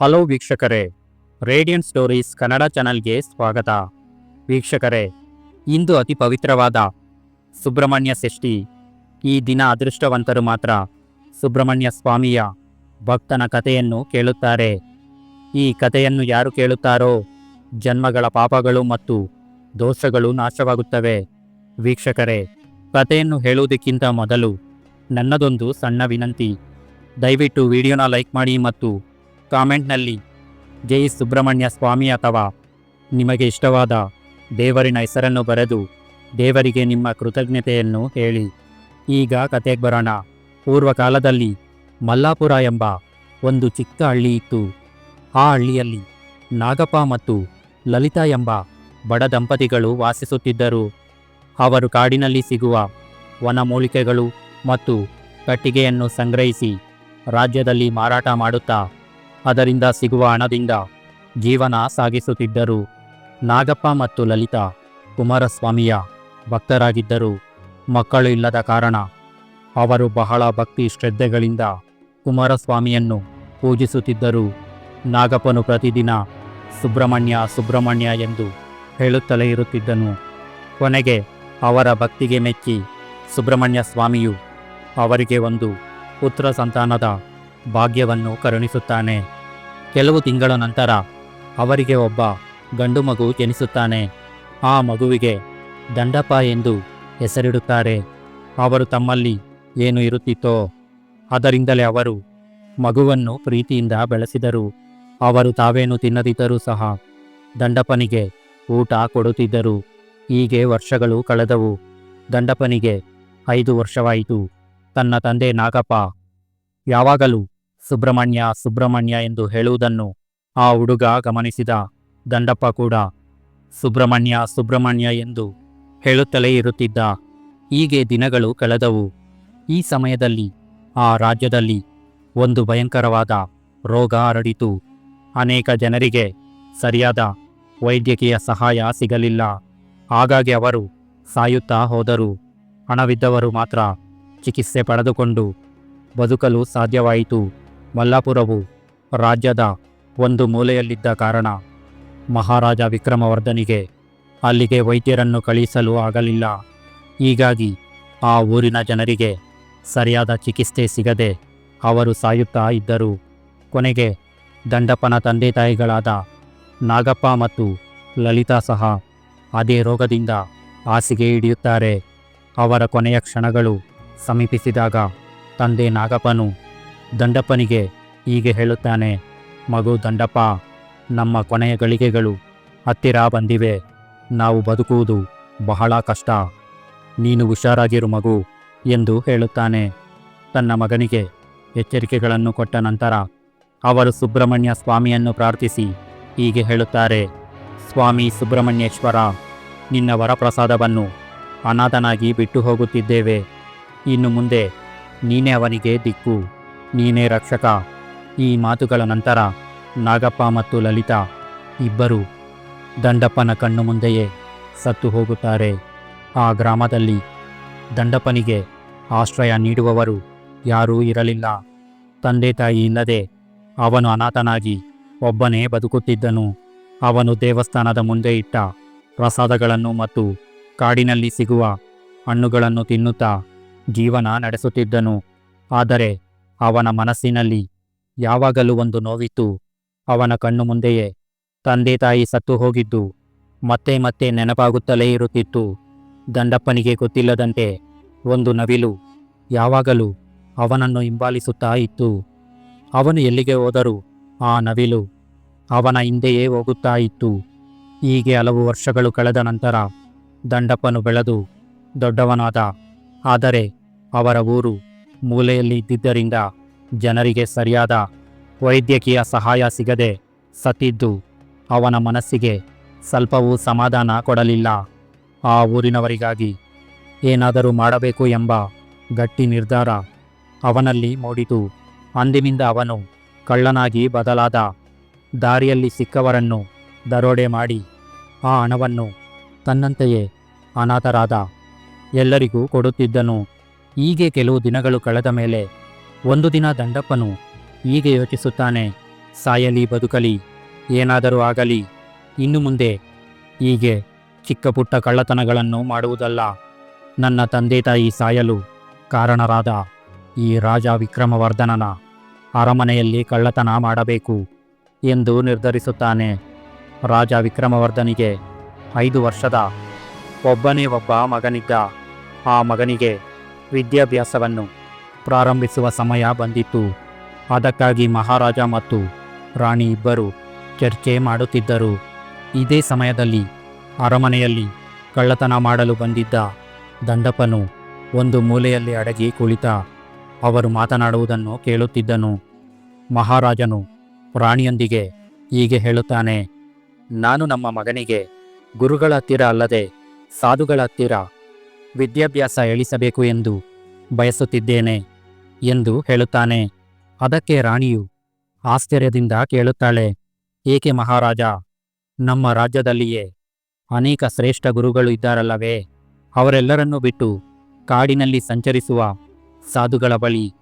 Hello ವೀಕ್ಷಕರೇ radiant stories Kannada ಚಾನಲ್ಗೆ ಸ್ವಾಗತ. ವೀಕ್ಷಕರೇ, ಇಂದು ಅತಿ ಪವಿತ್ರವಾದ ಸುಬ್ರಹ್ಮಣ್ಯ ಷಷ್ಠಿ ಈ ದಿನ ಅದೃಷ್ಟವಂತರು ಮಾತ್ರ ಸುಬ್ರಹ್ಮಣ್ಯ ಸ್ವಾಮಿಯ ಭಕ್ತನ ಕಥೆಯನ್ನು ಕೇಳುತ್ತಾರೆ. ಈ ಕಥೆಯನ್ನು ಯಾರು ಕೇಳುತ್ತಾರೋ, ಜನ್ಮಗಳ ಪಾಪಗಳು ಮತ್ತು ದೋಷಗಳು ನಾಶವಾಗುತ್ತವೆ. ವೀಕ್ಷಕರೇ, ಕಥೆಯನ್ನು ಹೇಳುವುದಕ್ಕಿಂತ ಮೊದಲು ನನ್ನದೊಂದು ಸಣ್ಣ ವಿನಂತಿ. ದಯವಿಟ್ಟು ವಿಡಿಯೋನ ಲೈಕ್ ಮಾಡಿ ಮತ್ತು ಕಾಮೆಂಟ್ನಲ್ಲಿ, ಜೈ ಸುಬ್ರಹ್ಮಣ್ಯ ಸ್ವಾಮಿ ಅಥವಾ ನಿಮಗೆ ಇಷ್ಟವಾದ ದೇವರಿನ ಹೆಸರನ್ನು ಬರೆದು ದೇವರಿಗೆ ನಿಮ್ಮ ಕೃತಜ್ಞತೆಯನ್ನು ಹೇಳಿ. ಈಗ ಕತೆಗೆ ಬರೋಣ. ಪೂರ್ವಕಾಲದಲ್ಲಿ ಮಲ್ಲಾಪುರ ಎಂಬ ಒಂದು ಚಿಕ್ಕ ಹಳ್ಳಿ ಇತ್ತು. ಆ ಹಳ್ಳಿಯಲ್ಲಿ ನಾಗಪ್ಪ ಮತ್ತು ಲಲಿತಾ ಎಂಬ ಬಡ ದಂಪತಿಗಳು ವಾಸಿಸುತ್ತಿದ್ದರು. ಅವರು ಕಾಡಿನಲ್ಲಿ ಸಿಗುವ ವನಮೂಲಿಕೆಗಳು ಮತ್ತು ಕಟ್ಟಿಗೆಯನ್ನು ಸಂಗ್ರಹಿಸಿ ರಾಜ್ಯದಲ್ಲಿ ಮಾರಾಟ ಮಾಡುತ್ತಾ ಅದರಿಂದ ಸಿಗುವ ಹಣದಿಂದ ಜೀವನ ಸಾಗಿಸುತ್ತಿದ್ದರು. ನಾಗಪ್ಪ ಮತ್ತು ಲಲಿತಾ ಕುಮಾರಸ್ವಾಮಿಯ ಭಕ್ತರಾಗಿದ್ದರು. ಮಕ್ಕಳು ಇಲ್ಲದ ಕಾರಣ ಅವರು ಬಹಳ ಭಕ್ತಿ ಶ್ರದ್ಧೆಗಳಿಂದ ಕುಮಾರಸ್ವಾಮಿಯನ್ನು ಪೂಜಿಸುತ್ತಿದ್ದರು. ನಾಗಪ್ಪನು ಪ್ರತಿದಿನ ಸುಬ್ರಹ್ಮಣ್ಯ ಸುಬ್ರಹ್ಮಣ್ಯ ಎಂದು ಹೇಳುತ್ತಲೇ ಇರುತ್ತಿದ್ದನು. ಕೊನೆಗೆ ಅವರ ಭಕ್ತಿಗೆ ಮೆಚ್ಚಿ ಸುಬ್ರಹ್ಮಣ್ಯ ಸ್ವಾಮಿಯು ಅವರಿಗೆ ಒಂದು ಪುತ್ರ ಸಂತಾನದ ಭಾಗ್ಯವನ್ನು ಕರುಣಿಸುತ್ತಾನೆ. ಕೆಲವು ತಿಂಗಳ ನಂತರ ಅವರಿಗೆ ಒಬ್ಬ ಗಂಡು ಮಗು ಜನಿಸುತ್ತಾನೆ. ಆ ಮಗುವಿಗೆ ದಂಡಪ್ಪ ಎಂದು ಹೆಸರಿಡುತ್ತಾರೆ. ಅವರು ತಮ್ಮಲ್ಲಿ ಏನು ಇರುತ್ತಿತ್ತೋ ಅದರಿಂದಲೇ ಅವರು ಮಗುವನ್ನು ಪ್ರೀತಿಯಿಂದ ಬೆಳೆಸಿದರು. ಅವರು ತಾವೇನು ತಿನ್ನದಿದ್ದರೂ ಸಹ ದಂಡಪ್ಪನಿಗೆ ಊಟ ಕೊಡುತ್ತಿದ್ದರು. ಹೀಗೆ ವರ್ಷಗಳು ಕಳೆದವು. ದಂಡಪ್ಪನಿಗೆ ಐದು ವರ್ಷವಾಯಿತು. ತನ್ನ ತಂದೆ ನಾಗಪ್ಪ ಯಾವಾಗಲೂ ಸುಬ್ರಹ್ಮಣ್ಯ ಸುಬ್ರಹ್ಮಣ್ಯ ಎಂದು ಹೇಳುವುದನ್ನು ಆ ಹುಡುಗ ಗಮನಿಸಿದ. ದಂಡಪ್ಪ ಕೂಡ ಸುಬ್ರಹ್ಮಣ್ಯ ಸುಬ್ರಹ್ಮಣ್ಯ ಎಂದು ಹೇಳುತ್ತಲೇ ಇರುತ್ತಿದ್ದ. ಹೀಗೆ ದಿನಗಳು ಕಳೆದವು. ಈ ಸಮಯದಲ್ಲಿ, ಆ ರಾಜ್ಯದಲ್ಲಿ ಒಂದು ಭಯಂಕರವಾದ ರೋಗ ಹರಡಿತು. ಅನೇಕ ಜನರಿಗೆ ಸರಿಯಾದ ವೈದ್ಯಕೀಯ ಸಹಾಯ ಸಿಗಲಿಲ್ಲ. ಹಾಗಾಗಿ ಅವರು ಸಾಯುತ್ತಾ ಹೋದರು. ಹಣವಿದ್ದವರು ಮಾತ್ರ ಚಿಕಿತ್ಸೆ ಪಡೆದುಕೊಂಡು ಬದುಕಲು ಸಾಧ್ಯವಾಯಿತು. ಮಲ್ಲಾಪುರವು ರಾಜ್ಯದ ಒಂದು ಮೂಲೆಯಲ್ಲಿದ್ದ ಕಾರಣ ಮಹಾರಾಜ ವಿಕ್ರಮವರ್ಧನಿಗೆ ಅಲ್ಲಿಗೆ ವೈದ್ಯರನ್ನು ಕಳುಹಿಸಲು ಆಗಲಿಲ್ಲ. ಹೀಗಾಗಿ ಆ ಊರಿನ ಜನರಿಗೆ ಸರಿಯಾದ ಚಿಕಿತ್ಸೆ ಸಿಗದೆ ಅವರು ಸಾಯುತ್ತಾ ಇದ್ದರು. ಕೊನೆಗೆ ದಂಡಪ್ಪನ ತಂದೆ ತಾಯಿಗಳಾದ ನಾಗಪ್ಪ ಮತ್ತು ಲಲಿತಾ ಸಹ ಅದೇ ರೋಗದಿಂದ ಹಾಸಿಗೆ ಹಿಡಿಯುತ್ತಾರೆ. ಅವರ ಕೊನೆಯ ಕ್ಷಣಗಳು ಸಮೀಪಿಸಿದಾಗ ತಂದೆ ನಾಗಪ್ಪನು ದಂಡಪ್ಪನಿಗೆ ಹೀಗೆ ಹೇಳುತ್ತಾನೆ, ಮಗು ದಂಡಪ್ಪ ನಮ್ಮ ಕೊನೆಯ ಗಳಿಗೆಗಳು ಹತ್ತಿರ ಬಂದಿವೆ. ನಾವು ಬದುಕುವುದು ಬಹಳ ಕಷ್ಟ. ನೀನು ಹುಷಾರಾಗಿರು ಮಗು, ಎಂದು ಹೇಳುತ್ತಾನೆ. ತನ್ನ ಮಗನಿಗೆ ಎಚ್ಚರಿಕೆಗಳನ್ನು ಕೊಟ್ಟ ನಂತರ ಅವರು ಸುಬ್ರಹ್ಮಣ್ಯ ಸ್ವಾಮಿಯನ್ನು ಪ್ರಾರ್ಥಿಸಿ ಹೀಗೆ ಹೇಳುತ್ತಾರೆ, ಸ್ವಾಮಿ ಸುಬ್ರಹ್ಮಣ್ಯೇಶ್ವರ, ನಿನ್ನ ವರಪ್ರಸಾದವನ್ನು ಅನಾಥನಾಗಿ ಬಿಟ್ಟು ಹೋಗುತ್ತಿದ್ದೇವೆ. ಇನ್ನು ಮುಂದೆ ನೀನೇ ಅವನಿಗೆ ದಿಕ್ಕು. ನೀನೇ ರಕ್ಷಕ. ಈ ಮಾತುಗಳ ನಂತರ ನಾಗಪ್ಪ ಮತ್ತು ಲಲಿತಾ ಇಬ್ಬರು ದಂಡಪ್ಪನ ಕಣ್ಣು ಮುಂದೆಯೇ ಸತ್ತು ಹೋಗುತ್ತಾರೆ. ಆ ಗ್ರಾಮದಲ್ಲಿ ದಂಡಪ್ಪನಿಗೆ ಆಶ್ರಯ ನೀಡುವವರು ಯಾರೂ ಇರಲಿಲ್ಲ. ತಂದೆ ತಾಯಿ ಇಲ್ಲದೆ ಅವನು ಅನಾಥನಾಗಿ ಒಬ್ಬನೇ ಬದುಕುತ್ತಿದ್ದನು. ಅವನು ದೇವಸ್ಥಾನದ ಮುಂದೆ ಇಟ್ಟ ಪ್ರಸಾದಗಳನ್ನು ಮತ್ತು ಕಾಡಿನಲ್ಲಿ ಸಿಗುವ ಹಣ್ಣುಗಳನ್ನು ತಿನ್ನುತ್ತಾ ಜೀವನ ನಡೆಸುತ್ತಿದ್ದನು. ಆದರೆ ಅವನ ಮನಸ್ಸಿನಲ್ಲಿ ಯಾವಾಗಲೂ ಒಂದು ನೋವಿತ್ತು. ಅವನ ಕಣ್ಣು ಮುಂದೆಯೇ ತಂದೆ ತಾಯಿ ಸತ್ತು ಹೋಗಿದ್ದು, ಮತ್ತೆ ಮತ್ತೆ ನೆನಪಾಗುತ್ತಲೇ ಇರುತ್ತಿತ್ತು. ದಂಡಪ್ಪನಿಗೆ ಗೊತ್ತಿಲ್ಲದಂತೆ ಒಂದು ನವಿಲು ಯಾವಾಗಲೂ ಅವನನ್ನು ಹಿಂಬಾಲಿಸುತ್ತಾ ಇತ್ತು. ಅವನು ಎಲ್ಲಿಗೆ ಹೋದರೂ ಆ ನವಿಲು ಅವನ ಹಿಂದೆಯೇ ಹೋಗುತ್ತಾ ಇತ್ತು. ಹೀಗೆ ಹಲವು ವರ್ಷಗಳು ಕಳೆದ ನಂತರ ದಂಡಪ್ಪನು ಬೆಳೆದು ದೊಡ್ಡವನಾದ, ಆದರೆ ಅವರ ಊರು ಮೂಲೆಯಲ್ಲಿ ಇದ್ದಿದ್ದರಿಂದ ಜನರಿಗೆ ಸರಿಯಾದ ವೈದ್ಯಕೀಯ ಸಹಾಯ ಸಿಗದೆ ಸತ್ತಿದ್ದು, ಅವನ ಮನಸ್ಸಿಗೆ ಸ್ವಲ್ಪವೂ ಸಮಾಧಾನ ಕೊಡಲಿಲ್ಲ. ಆ ಊರಿನವರಿಗಾಗಿ ಏನಾದರೂ ಮಾಡಬೇಕು ಎಂಬ ಗಟ್ಟಿ ನಿರ್ಧಾರ ಅವನಲ್ಲಿ ಮೂಡಿತು. ಅಂದಿನಿಂದ ಅವನು ಕಳ್ಳನಾಗಿ ಬದಲಾದ ದಾರಿಯಲ್ಲಿ ಸಿಕ್ಕವರನ್ನು ದರೋಡೆ ಮಾಡಿ ಆ ಹಣವನ್ನು ತನ್ನಂತೆಯೇ ಅನಾಥರಾದ ಎಲ್ಲರಿಗೂ ಕೊಡುತ್ತಿದ್ದನು. ಹೀಗೆ ಕೆಲವು ದಿನಗಳು ಕಳೆದ ಮೇಲೆ ಒಂದು ದಿನ ದಂಡಪ್ಪನು ಹೀಗೆ ಯೋಚಿಸುತ್ತಾನೆ, ಸಾಯಲಿ, ಬದುಕಲಿ, ಏನಾದರೂ ಆಗಲಿ, ಇನ್ನು ಮುಂದೆ ಹೀಗೆ ಚಿಕ್ಕ ಪುಟ್ಟ ಕಳ್ಳತನಗಳನ್ನು ಮಾಡುವುದಲ್ಲ. ನನ್ನ ತಂದೆ ತಾಯಿ ಸಾಯಲು ಕಾರಣರಾದ ಈ ರಾಜ ವಿಕ್ರಮವರ್ಧನನ ಅರಮನೆಯಲ್ಲಿ ಕಳ್ಳತನ ಮಾಡಬೇಕು ಎಂದು ನಿರ್ಧರಿಸುತ್ತಾನೆ. ರಾಜ ವಿಕ್ರಮವರ್ಧನಿಗೆ ಐದು ವರ್ಷದ ಒಬ್ಬನೇ ಒಬ್ಬ ಮಗನಿದ್ದ. ಆ ಮಗನಿಗೆ ವಿದ್ಯಾಭ್ಯಾಸವನ್ನು ಪ್ರಾರಂಭಿಸುವ ಸಮಯ ಬಂದಿತ್ತು. ಅದಕ್ಕಾಗಿ ಮಹಾರಾಜ ಮತ್ತು ರಾಣಿ ಇಬ್ಬರು ಚರ್ಚೆ ಮಾಡುತ್ತಿದ್ದರು. ಇದೇ ಸಮಯದಲ್ಲಿ ಅರಮನೆಯಲ್ಲಿ ಕಳ್ಳತನ ಮಾಡಲು ಬಂದಿದ್ದ ದಂಡಪ್ಪನು ಒಂದು ಮೂಲೆಯಲ್ಲಿ ಅಡಗಿ ಕುಳಿತ ಅವರು ಮಾತನಾಡುವುದನ್ನು ಕೇಳುತ್ತಿದ್ದನು. ಮಹಾರಾಜನು ರಾಣಿಯೊಂದಿಗೆ ಹೀಗೆ ಹೇಳುತ್ತಾನೆ, ನಾನು ನಮ್ಮ ಮಗನಿಗೆ ಗುರುಗಳ ಹತ್ತಿರ ಅಲ್ಲದೆ ಸಾಧುಗಳ ಹತ್ತಿರ ವಿದ್ಯಾಭ್ಯಾಸ ಎಳಿಸಬೇಕು ಎಂದು ಬಯಸುತ್ತಿದ್ದೇನೆ ಎಂದು ಹೇಳುತ್ತಾನೆ. ಅದಕ್ಕೆ ರಾಣಿಯು ಆಶ್ಚರ್ಯದಿಂದ ಕೇಳುತ್ತಾಳೆ, ಏಕೆ ಮಹಾರಾಜ, ನಮ್ಮ ರಾಜ್ಯದಲ್ಲಿಯೇ ಅನೇಕ ಶ್ರೇಷ್ಠ ಗುರುಗಳು ಇದ್ದಾರಲ್ಲವೇ? ಅವರೆಲ್ಲರನ್ನೂ ಬಿಟ್ಟು ಕಾಡಿನಲ್ಲಿ ಸಂಚರಿಸುವ ಸಾಧುಗಳ ಬಳಿ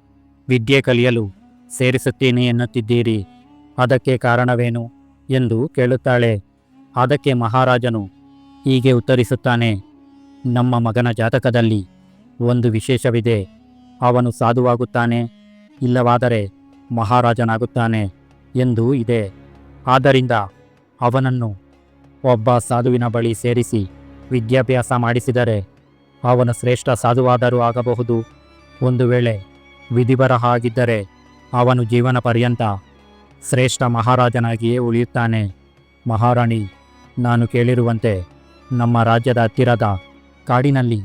ವಿದ್ಯೆ ಕಲಿಯಲು ಸೇರಿಸುತ್ತೇನೆ ಎನ್ನುತ್ತಿದ್ದೀರಿ. ಅದಕ್ಕೆ ಕಾರಣವೇನು ಎಂದು ಕೇಳುತ್ತಾಳೆ. ಅದಕ್ಕೆ ಮಹಾರಾಜನು ಹೀಗೆ ಉತ್ತರಿಸುತ್ತಾನೆ ನಮ್ಮ ಮಗನ ಜಾತಕದಲ್ಲಿ ಒಂದು ವಿಶೇಷವಿದೆ. ಅವನು ಸಾಧುವಾಗುತ್ತಾನೆ, ಇಲ್ಲವಾದರೆ ಮಹಾರಾಜನಾಗುತ್ತಾನೆ ಎಂದು ಇದೆ. ಆದ್ದರಿಂದ ಅವನನ್ನು ಒಬ್ಬ ಸಾಧುವಿನ ಬಳಿ ಸೇರಿಸಿ ವಿದ್ಯಾಭ್ಯಾಸ ಮಾಡಿಸಿದರೆ ಅವನು ಶ್ರೇಷ್ಠ ಸಾಧುವಾದರೂ ಆಗಬಹುದು. ಒಂದು ವೇಳೆ ವಿಧಿಬರಹ ಆಗಿದ್ದರೆ ಅವನು ಜೀವನ ಪರ್ಯಂತ ಶ್ರೇಷ್ಠ ಮಹಾರಾಜನಾಗಿಯೇ ಉಳಿಯುತ್ತಾನೆ. ಮಹಾರಾಣಿ, ನಾನು ಕೇಳಿರುವಂತೆ ನಮ್ಮ ರಾಜ್ಯದ ಹತ್ತಿರದ ಕಾಡಿನಲ್ಲಿ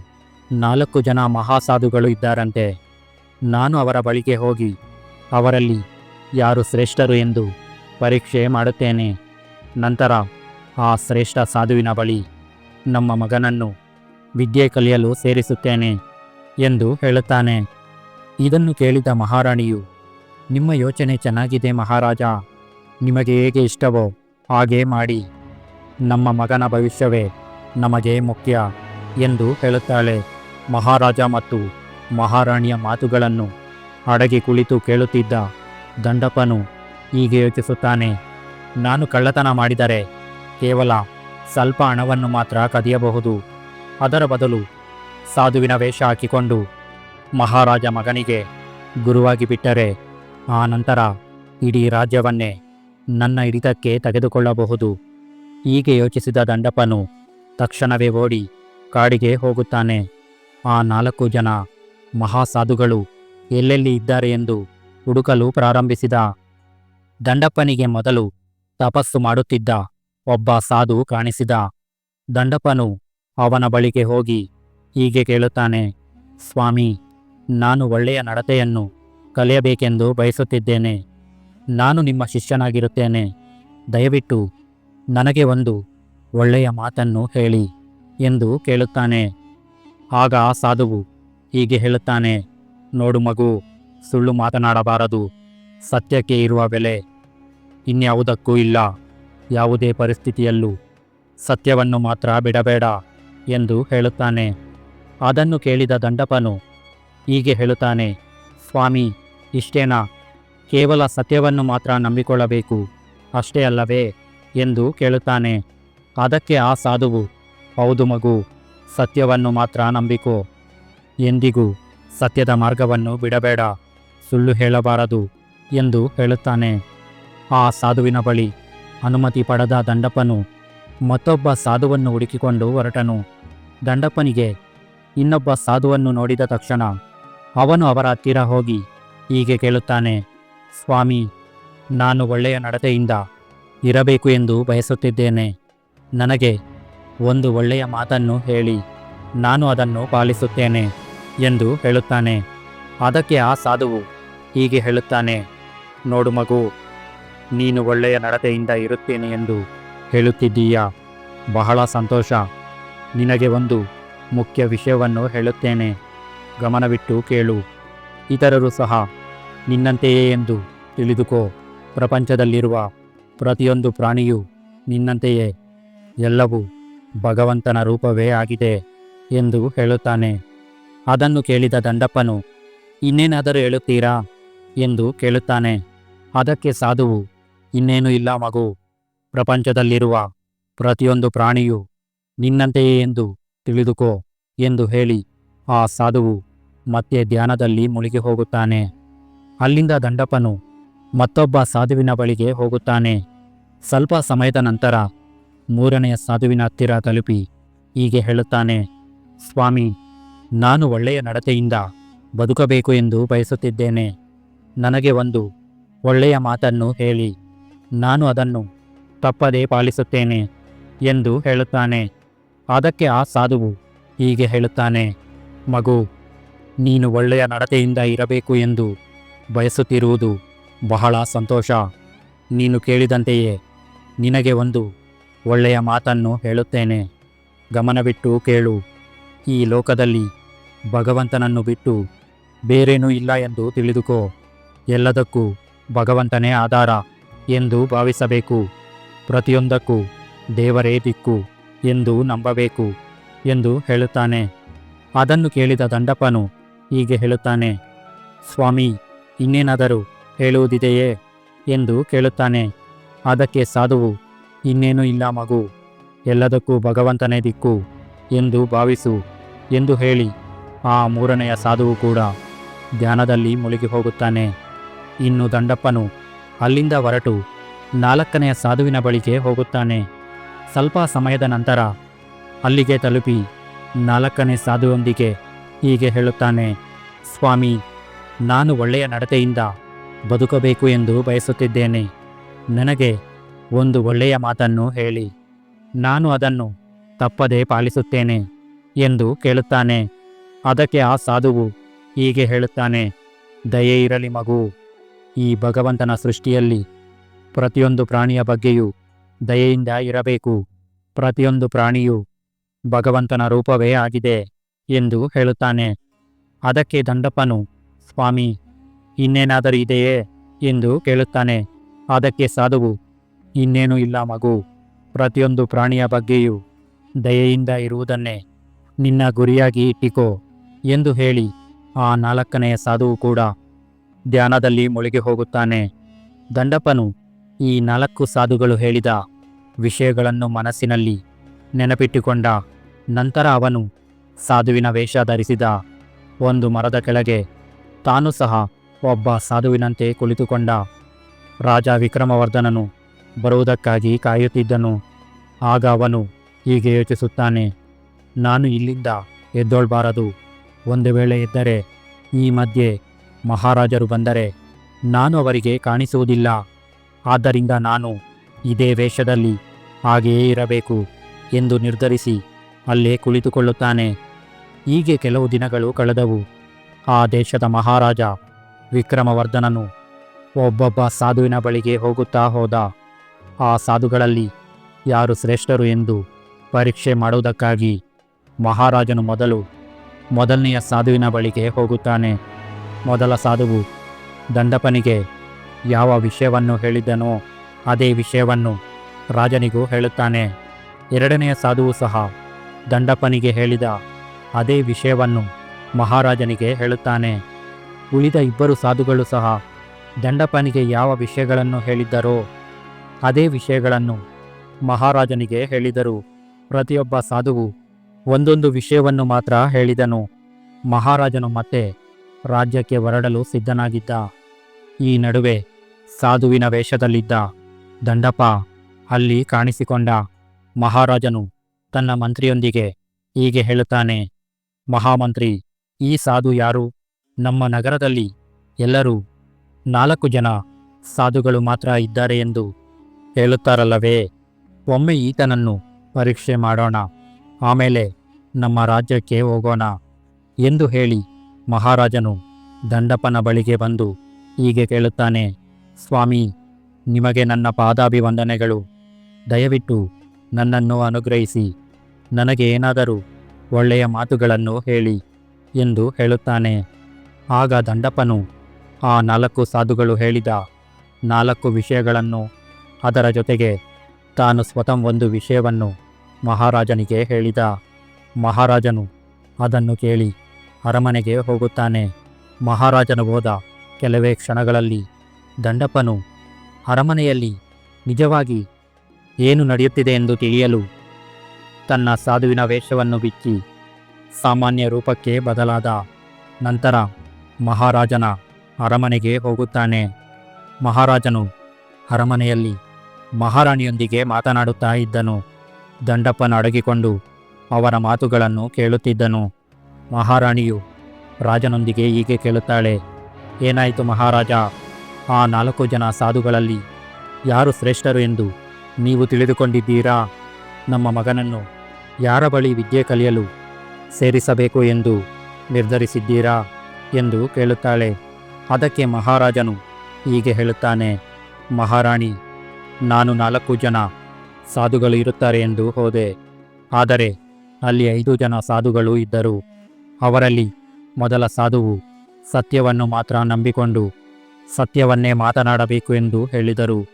ನಾಲ್ಕು ಜನ ಮಹಾಸಾಧುಗಳು ಇದ್ದಾರಂತೆ. ನಾನು ಅವರ ಬಳಿಗೆ ಹೋಗಿ ಅವರಲ್ಲಿ ಯಾರು ಶ್ರೇಷ್ಠರು ಎಂದು ಪರೀಕ್ಷೆ ಮಾಡುತ್ತೇನೆ. ನಂತರ ಆ ಶ್ರೇಷ್ಠ ಸಾಧುವಿನ ಬಳಿ ನಮ್ಮ ಮಗನನ್ನು ವಿದ್ಯೆ ಕಲಿಯಲು ಸೇರಿಸುತ್ತೇನೆ ಎಂದು ಹೇಳುತ್ತಾನೆ. ಇದನ್ನು ಕೇಳಿದ ಮಹಾರಾಣಿಯು, ನಿಮ್ಮ ಯೋಚನೆ ಚೆನ್ನಾಗಿದೆ ಮಹಾರಾಜ, ನಿಮಗೆ ಹೇಗೆ ಇಷ್ಟವೋ ಹಾಗೇ ಮಾಡಿ. ನಮ್ಮ ಮಗನ ಭವಿಷ್ಯವೇ ನಮಗೆ ಮುಖ್ಯ. ಎಂದು ಹೇಳುತ್ತಾಳೆ. ಮಹಾರಾಜ ಮತ್ತು ಮಹಾರಾಣಿಯ ಮಾತುಗಳನ್ನು ಅಡಗಿ ಕುಳಿತು ಕೇಳುತ್ತಿದ್ದ ದಂಡಪನು ಹೀಗೆ ಯೋಚಿಸುತ್ತಾನೆ. ನಾನು ಕಳ್ಳತನ ಮಾಡಿದರೆ ಕೇವಲ ಸ್ವಲ್ಪ ಹಣವನ್ನು ಮಾತ್ರ ಕದಿಯಬಹುದು. ಅದರ ಬದಲು ಸಾಧುವಿನ ವೇಷ ಹಾಕಿಕೊಂಡು ಮಹಾರಾಜ ಮಗನಿಗೆ ಗುರುವಾಗಿ ಬಿಟ್ಟರೆ ಆ ನಂತರ ಇಡೀ ರಾಜ್ಯವನ್ನೇ ನನ್ನ ಹಿಡಿತಕ್ಕೆ ತೆಗೆದುಕೊಳ್ಳಬಹುದು. ಹೀಗೆ ಯೋಚಿಸಿದ ದಂಡಪನು ತಕ್ಷಣವೇ ಓಡಿ ಕಾಡಿಗೆ ಹೋಗುತ್ತಾನೆ. ಆ ನಾಲ್ಕು ಜನ ಮಹಾಸಾಧುಗಳು ಎಲ್ಲೆಲ್ಲಿ ಇದ್ದಾರೆ ಎಂದು ಹುಡುಕಲು ಪ್ರಾರಂಭಿಸಿದ. ದಂಡಪ್ಪನಿಗೆ ಮೊದಲು ತಪಸ್ಸು ಮಾಡುತ್ತಿದ್ದ ಒಬ್ಬ ಸಾಧು ಕಾಣಿಸಿದ. ದಂಡಪ್ಪನು ಅವನ ಬಳಿಗೆ ಹೋಗಿ ಹೀಗೆ ಕೇಳುತ್ತಾನೆ, ಸ್ವಾಮಿ, ನಾನು ಒಳ್ಳೆಯ ನಡತೆಯನ್ನು ಕಲಿಯಬೇಕೆಂದು ಬಯಸುತ್ತಿದ್ದೇನೆ. ನಾನು ನಿಮ್ಮ ಶಿಷ್ಯನಾಗಿರುತ್ತೇನೆ. ದಯವಿಟ್ಟು ನನಗೆ ಒಂದು ಒಳ್ಳೆಯ ಮಾತನ್ನು ಹೇಳಿ. ಎಂದು ಕೇಳುತ್ತಾನೆ. ಆಗ ಆ ಸಾಧುವು ಹೀಗೆ ಹೇಳುತ್ತಾನೆ, ನೋಡು ಮಗು, ಸುಳ್ಳು ಮಾತನಾಡಬಾರದು. ಸತ್ಯಕ್ಕೆ ಇರುವ ಬೆಲೆ ಇನ್ಯಾವುದಕ್ಕೂ ಇಲ್ಲ. ಯಾವುದೇ ಪರಿಸ್ಥಿತಿಯಲ್ಲೂ ಸತ್ಯವನ್ನು ಮಾತ್ರ ಬಿಡಬೇಡ ಎಂದು ಹೇಳುತ್ತಾನೆ. ಅದನ್ನು ಕೇಳಿದ ದಂಡಪನು ಹೀಗೆ ಹೇಳುತ್ತಾನೆ, ಸ್ವಾಮಿ, ಇಷ್ಟೇನಾ? ಕೇವಲ ಸತ್ಯವನ್ನು ಮಾತ್ರ ನಂಬಿಕೊಳ್ಳಬೇಕು. ಅಷ್ಟೇ ಅಲ್ಲವೇ? ಎಂದು ಕೇಳುತ್ತಾನೆ. ಅದಕ್ಕೆ ಆ ಸಾಧುವು ಹೌದು ಮಗು, ಸತ್ಯವನ್ನು ಮಾತ್ರ ನಂಬಿಕೋ. ಎಂದಿಗೂ ಸತ್ಯದ ಮಾರ್ಗವನ್ನು ಬಿಡಬೇಡ, ಸುಳ್ಳು ಹೇಳಬಾರದು ಎಂದು ಹೇಳುತ್ತಾನೆ. ಆ ಸಾಧುವಿನ ಬಳಿ ಅನುಮತಿ ಪಡೆದ ದಂಡಪ್ಪನು ಮತ್ತೊಬ್ಬ ಸಾಧುವನ್ನು ಹುಡುಕಿಕೊಂಡು ಹೊರಟನು. ದಂಡಪ್ಪನಿಗೆ ಇನ್ನೊಬ್ಬ ಸಾಧುವನ್ನು ನೋಡಿದ ತಕ್ಷಣ ಅವನು ಅವರ ಹತ್ತಿರ ಹೋಗಿ ಹೀಗೆ ಕೇಳುತ್ತಾನೆ, ಸ್ವಾಮಿ, ನಾನು ಒಳ್ಳೆಯ ನಡತೆಯಿಂದ ಇರಬೇಕು ಎಂದು ಬಯಸುತ್ತಿದ್ದೇನೆ. ನನಗೆ ಒಂದು ಒಳ್ಳೆಯ ಮಾತನ್ನು ಹೇಳಿ, ನಾನು ಅದನ್ನು ಪಾಲಿಸುತ್ತೇನೆ ಎಂದು ಹೇಳುತ್ತಾನೆ. ಅದಕ್ಕೆ ಆ ಸಾಧುವು ಹೀಗೆ ಹೇಳುತ್ತಾನೆ, ನೋಡು ಮಗು, ನೀನು ಒಳ್ಳೆಯ ನಡತೆಯಿಂದ ಇರುತ್ತೇನೆ ಎಂದು ಹೇಳುತ್ತಿದ್ದೀಯಾ? ಬಹಳ ಸಂತೋಷ. ನಿನಗೆ ಒಂದು ಮುಖ್ಯ ವಿಷಯವನ್ನು ಹೇಳುತ್ತೇನೆ. ಗಮನವಿಟ್ಟು ಕೇಳು. ಇತರರು ಸಹ ನಿನ್ನಂತೆಯೇ ಎಂದು ತಿಳಿದುಕೋ. ಪ್ರಪಂಚದಲ್ಲಿರುವ ಪ್ರತಿಯೊಂದು ಪ್ರಾಣಿಯೂ ನಿನ್ನಂತೆಯೇ. ಎಲ್ಲವೂ ಭಗವಂತನ ರೂಪವೇ ಆಗಿದೆ ಎಂದು ಹೇಳುತ್ತಾನೆ. ಅದನ್ನು ಕೇಳಿದ ದಂಡಪ್ಪನು, ಇನ್ನೇನಾದರೂ ಹೇಳುತ್ತೀರಾ? ಎಂದು ಕೇಳುತ್ತಾನೆ. ಅದಕ್ಕೆ ಸಾಧುವು, ಇನ್ನೇನು ಇಲ್ಲ ಮಗು. ಪ್ರಪಂಚದಲ್ಲಿರುವ ಪ್ರತಿಯೊಂದು ಪ್ರಾಣಿಯು ನಿನ್ನಂತೆಯೇ ಎಂದು ತಿಳಿದುಕೋ ಎಂದು ಹೇಳಿ ಆ ಸಾಧುವು ಮತ್ತೆ ಧ್ಯಾನದಲ್ಲಿ ಮುಳುಗಿ ಹೋಗುತ್ತಾನೆ. ಅಲ್ಲಿಂದ ದಂಡಪ್ಪನು ಮತ್ತೊಬ್ಬ ಸಾಧುವಿನ ಬಳಿಗೆ ಹೋಗುತ್ತಾನೆ. ಸ್ವಲ್ಪ ಸಮಯದ ನಂತರ ಮೂರನೆಯ ಸಾಧುವಿನ ಹತ್ತಿರ ತಲುಪಿ ಹೀಗೆ ಹೇಳುತ್ತಾನೆ, ಸ್ವಾಮಿ, ನಾನು ಒಳ್ಳೆಯ ನಡತೆಯಿಂದ ಬದುಕಬೇಕು ಎಂದು ಬಯಸುತ್ತಿದ್ದೇನೆ. ನನಗೆ ಒಂದು ಒಳ್ಳೆಯ ಮಾತನ್ನು ಹೇಳಿ. ನಾನು ಅದನ್ನು ತಪ್ಪದೇ ಪಾಲಿಸುತ್ತೇನೆ ಎಂದು ಹೇಳುತ್ತಾನೆ. ಅದಕ್ಕೆ ಆ ಸಾಧುವು ಹೀಗೆ ಹೇಳುತ್ತಾನೆ, ಮಗು, ನೀನು ಒಳ್ಳೆಯ ನಡತೆಯಿಂದ ಇರಬೇಕು ಎಂದು ಬಯಸುತ್ತಿರುವುದು ಬಹಳ ಸಂತೋಷ. ನೀನು ಕೇಳಿದಂತೆಯೇ ನಿನಗೆ ಒಂದು ಒಳ್ಳೆಯ ಮಾತನ್ನು ಹೇಳುತ್ತೇನೆ. ಗಮನವಿಟ್ಟು ಕೇಳು. ಈ ಲೋಕದಲ್ಲಿ ಭಗವಂತನನ್ನು ಬಿಟ್ಟು ಬೇರೇನೂ ಇಲ್ಲ ಎಂದು ತಿಳಿದುಕೋ. ಎಲ್ಲದಕ್ಕೂ ಭಗವಂತನೇ ಆಧಾರ ಎಂದು ಭಾವಿಸಬೇಕು. ಪ್ರತಿಯೊಂದಕ್ಕೂ ದೇವರೇ ದಿಕ್ಕು ಎಂದು ನಂಬಬೇಕು ಎಂದು ಹೇಳುತ್ತಾನೆ. ಅದನ್ನು ಕೇಳಿದ ದಂಡಪ್ಪನು ಹೀಗೆ ಹೇಳುತ್ತಾನೆ. ಸ್ವಾಮಿ, ಇನ್ನೇನಾದರೂ ಹೇಳುವುದಿದೆಯೇ? ಎಂದು ಕೇಳುತ್ತಾನೆ. ಅದಕ್ಕೆ ಸಾಧುವು ಇನ್ನೇನೂ ಇಲ್ಲ ಮಗು. ಎಲ್ಲದಕ್ಕೂ ಭಗವಂತನೇ ದಿಕ್ಕು ಎಂದು ಭಾವಿಸು ಎಂದು ಹೇಳಿ ಆ ಮೂರನೆಯ ಸಾಧುವು ಕೂಡ ಧ್ಯಾನದಲ್ಲಿ ಮುಳುಗಿ ಹೋಗುತ್ತಾನೆ. ಇನ್ನು ದಂಡಪ್ಪನು ಅಲ್ಲಿಂದ ಹೊರಟು ನಾಲ್ಕನೆಯ ಸಾಧುವಿನ ಬಳಿಗೆ ಹೋಗುತ್ತಾನೆ. ಸ್ವಲ್ಪ ಸಮಯದ ನಂತರ ಅಲ್ಲಿಗೆ ತಲುಪಿ ನಾಲ್ಕನೇ ಸಾಧುವೊಂದಿಗೆ ಹೀಗೆ ಹೇಳುತ್ತಾನೆ, ಸ್ವಾಮಿ, ನಾನು ಒಳ್ಳೆಯ ನಡತೆಯಿಂದ ಬದುಕಬೇಕು ಎಂದು ಬಯಸುತ್ತಿದ್ದೇನೆ. ನನಗೆ ಒಂದು ಒಳ್ಳೆಯ ಮಾತನ್ನು ಹೇಳಿ. ನಾನು ಅದನ್ನು ತಪ್ಪದೇ ಪಾಲಿಸುತ್ತೇನೆ ಎಂದು ಕೇಳುತ್ತಾನೆ. ಅದಕ್ಕೆ ಆ ಸಾಧುವು ಹೀಗೆ ಹೇಳುತ್ತಾನೆ, ದಯೆ ಇರಲಿ ಮಗು. ಈ ಭಗವಂತನ ಸೃಷ್ಟಿಯಲ್ಲಿ ಪ್ರತಿಯೊಂದು ಪ್ರಾಣಿಯ ಬಗ್ಗೆಯೂ ದಯೆಯಿಂದ ಇರಬೇಕು. ಪ್ರತಿಯೊಂದು ಪ್ರಾಣಿಯು ಭಗವಂತನ ರೂಪವೇ ಆಗಿದೆ ಎಂದು ಹೇಳುತ್ತಾನೆ. ಅದಕ್ಕೆ ದಂಡಪ್ಪನು, ಸ್ವಾಮಿ, ಇನ್ನೇನಾದರೂ ಇದೆಯೇ? ಎಂದು ಕೇಳುತ್ತಾನೆ. ಅದಕ್ಕೆ ಸಾಧುವು ಇನ್ನೇನೂ ಇಲ್ಲ ಮಗು. ಪ್ರತಿಯೊಂದು ಪ್ರಾಣಿಯ ಬಗ್ಗೆಯೂ ದಯೆಯಿಂದ ಇರುವುದನ್ನೇ ನಿನ್ನ ಗುರಿಯಾಗಿ ಇಟ್ಟಿಕೋ ಎಂದು ಹೇಳಿ ಆ ನಾಲ್ಕನೆಯ ಸಾಧುವು ಕೂಡ ಧ್ಯಾನದಲ್ಲಿ ಮುಳುಗಿ ಹೋಗುತ್ತಾನೆ. ದಂಡಪ್ಪನು ಈ ನಾಲ್ಕು ಸಾಧುಗಳು ಹೇಳಿದ ವಿಷಯಗಳನ್ನು ಮನಸ್ಸಿನಲ್ಲಿ ನೆನಪಿಟ್ಟುಕೊಂಡ ನಂತರ ಅವನು ಸಾಧುವಿನ ವೇಷ ಧರಿಸಿದ ಒಂದು ಮರದ ಕೆಳಗೆ ತಾನು ಸಹ ಒಬ್ಬ ಸಾಧುವಿನಂತೆ ಕುಳಿತುಕೊಂಡ ರಾಜ ವಿಕ್ರಮವರ್ಧನನು ಬರುವುದಕ್ಕಾಗಿ ಕಾಯುತ್ತಿದ್ದನು. ಆಗ ಅವನು ಹೀಗೆ ಯೋಚಿಸುತ್ತಾನೆ, ನಾನು ಇಲ್ಲಿಂದ ಎದ್ದೊಳ್ಬಾರದು. ಒಂದು ವೇಳೆ ಎದ್ದರೆ ಈ ಮಧ್ಯೆ ಮಹಾರಾಜರು ಬಂದರೆ ನಾನು ಅವರಿಗೆ ಕಾಣಿಸುವುದಿಲ್ಲ. ಆದ್ದರಿಂದ ನಾನು ಇದೇ ವೇಷದಲ್ಲಿ ಹಾಗೆಯೇ ಇರಬೇಕು ಎಂದು ನಿರ್ಧರಿಸಿ ಅಲ್ಲೇ ಕುಳಿತುಕೊಳ್ಳುತ್ತಾನೆ. ಹೀಗೆ ಕೆಲವು ದಿನಗಳು ಕಳೆದವು. ಆ ದೇಶದ ಮಹಾರಾಜ ವಿಕ್ರಮವರ್ಧನನು ಒಬ್ಬೊಬ್ಬ ಸಾಧುವಿನ ಬಳಿಗೆ ಹೋಗುತ್ತಾ ಹೋದ. ಆ ಸಾಧುಗಳಲ್ಲಿ ಯಾರು ಶ್ರೇಷ್ಠರು ಎಂದು ಪರೀಕ್ಷೆ ಮಾಡುವುದಕ್ಕಾಗಿ ಮಹಾರಾಜನು ಮೊದಲು ಮೊದಲನೆಯ ಸಾಧುವಿನ ಬಳಿಗೆ ಹೋಗುತ್ತಾನೆ. ಮೊದಲ ಸಾಧುವು ದಂಡಪನಿಗೆ ಯಾವ ವಿಷಯವನ್ನು ಹೇಳಿದ್ದನೋ ಅದೇ ವಿಷಯವನ್ನು ರಾಜನಿಗೂ ಹೇಳುತ್ತಾನೆ. ಎರಡನೆಯ ಸಾಧುವು ಸಹ ದಂಡಪನಿಗೆ ಹೇಳಿದ ಅದೇ ವಿಷಯವನ್ನು ಮಹಾರಾಜನಿಗೆ ಹೇಳುತ್ತಾನೆ. ಉಳಿದ ಇಬ್ಬರು ಸಾಧುಗಳು ಸಹ ದಂಡಪನಿಗೆ ಯಾವ ವಿಷಯಗಳನ್ನು ಹೇಳಿದ್ದರೋ ಅದೇ ವಿಷಯಗಳನ್ನು ಮಹಾರಾಜನಿಗೆ ಹೇಳಿದರು. ಪ್ರತಿಯೊಬ್ಬ ಸಾಧುವು ಒಂದೊಂದು ವಿಷಯವನ್ನು ಮಾತ್ರ ಹೇಳಿದನು. ಮಹಾರಾಜನು ಮತ್ತೆ ರಾಜ್ಯಕ್ಕೆ ಹೊರಡಲು ಸಿದ್ಧನಾಗಿದ್ದ. ಈ ನಡುವೆ ಸಾಧುವಿನ ವೇಷದಲ್ಲಿದ್ದ ದಂಡಪ್ಪ ಅಲ್ಲಿ ಕಾಣಿಸಿಕೊಂಡ ಮಹಾರಾಜನು ತನ್ನ ಮಂತ್ರಿಯೊಂದಿಗೆ ಹೀಗೆ ಹೇಳುತ್ತಾನೆ. ಮಹಾಮಂತ್ರಿ, ಈ ಸಾಧು ಯಾರು? ನಮ್ಮ ನಗರದಲ್ಲಿ ಎಲ್ಲರೂ ನಾಲ್ಕು ಜನ ಸಾಧುಗಳು ಮಾತ್ರ ಇದ್ದಾರೆ ಎಂದು ಹೇಳುತ್ತಾರಲ್ಲವೇ? ಒಮ್ಮೆ ಈತನನ್ನು ಪರೀಕ್ಷೆ ಮಾಡೋಣ. ಆಮೇಲೆ ನಮ್ಮ ರಾಜ್ಯಕ್ಕೆ ಹೋಗೋಣ ಎಂದು ಹೇಳಿ ಮಹಾರಾಜನು ದಂಡಪ್ಪನ ಬಳಿಗೆ ಬಂದು ಹೀಗೆ ಕೇಳುತ್ತಾನೆ, ಸ್ವಾಮಿ, ನಿಮಗೆ ನನ್ನ ಪಾದಾಭಿವಂದನೆಗಳು. ದಯವಿಟ್ಟು ನನ್ನನ್ನು ಅನುಗ್ರಹಿಸಿ. ನನಗೆ ಏನಾದರೂ ಒಳ್ಳೆಯ ಮಾತುಗಳನ್ನು ಹೇಳಿ ಎಂದು ಹೇಳುತ್ತಾನೆ. ಆಗ ದಂಡಪ್ಪನು ಆ ನಾಲ್ಕು ಸಾಧುಗಳು ಹೇಳಿದ ನಾಲ್ಕು ವಿಷಯಗಳನ್ನು ಅದರ ಜೊತೆಗೆ ತಾನು ಸ್ವತಃ ಒಂದು ವಿಷಯವನ್ನು ಮಹಾರಾಜನಿಗೆ ಹೇಳಿದ. ಮಹಾರಾಜನು ಅದನ್ನು ಕೇಳಿ ಅರಮನೆಗೆ ಹೋಗುತ್ತಾನೆ. ಮಹಾರಾಜನು ಹೋದ ಕೆಲವೇ ಕ್ಷಣಗಳಲ್ಲಿ ದಂಡಪ್ಪನು ಅರಮನೆಯಲ್ಲಿ ನಿಜವಾಗಿ ಏನು ನಡೆಯುತ್ತಿದೆ ಎಂದು ತಿಳಿಯಲು ತನ್ನ ಸಾಧುವಿನ ವೇಷವನ್ನು ಬಿಚ್ಚಿ ಸಾಮಾನ್ಯ ರೂಪಕ್ಕೆ ಬದಲಾದ ನಂತರ ಮಹಾರಾಜನ ಅರಮನೆಗೆ ಹೋಗುತ್ತಾನೆ. ಮಹಾರಾಜನು ಅರಮನೆಯಲ್ಲಿ ಮಹಾರಾಣಿಯೊಂದಿಗೆ ಮಾತನಾಡುತ್ತಾ ಇದ್ದನು. ದಂಡಪ್ಪನ ಅಡಗಿಕೊಂಡು ಅವರ ಮಾತುಗಳನ್ನು ಕೇಳುತ್ತಿದ್ದನು. ಮಹಾರಾಣಿಯು ರಾಜನೊಂದಿಗೆ ಹೀಗೆ ಕೇಳುತ್ತಾಳೆ, ಏನಾಯಿತು ಮಹಾರಾಜ, ಆ ನಾಲ್ಕು ಜನ ಸಾಧುಗಳಲ್ಲಿ ಯಾರು ಶ್ರೇಷ್ಠರು ಎಂದು ನೀವು ತಿಳಿದುಕೊಂಡಿದ್ದೀರಾ? ನಮ್ಮ ಮಗನನ್ನು ಯಾರ ಬಳಿ ವಿದ್ಯೆ ಕಲಿಯಲು ಸೇರಿಸಬೇಕು ಎಂದು ನಿರ್ಧರಿಸಿದ್ದೀರಾ? ಎಂದು ಕೇಳುತ್ತಾಳೆ. ಅದಕ್ಕೆ ಮಹಾರಾಜನು ಹೀಗೆ ಹೇಳುತ್ತಾನೆ, ಮಹಾರಾಣಿ ನಾನು ನಾಲ್ಕು ಜನ ಸಾಧುಗಳು ಇರುತ್ತಾರೆ ಎಂದು ಹೋದೆ. ಆದರೆ ಅಲ್ಲಿ ಐದು ಜನ ಸಾಧುಗಳು ಇದ್ದರು. ಅವರಲ್ಲಿ ಮೊದಲ ಸಾಧುವು ಸತ್ಯವನ್ನು ಮಾತ್ರ ನಂಬಿಕೊಂಡು ಸತ್ಯವನ್ನೇ ಮಾತನಾಡಬೇಕು ಎಂದು ಹೇಳಿದರು.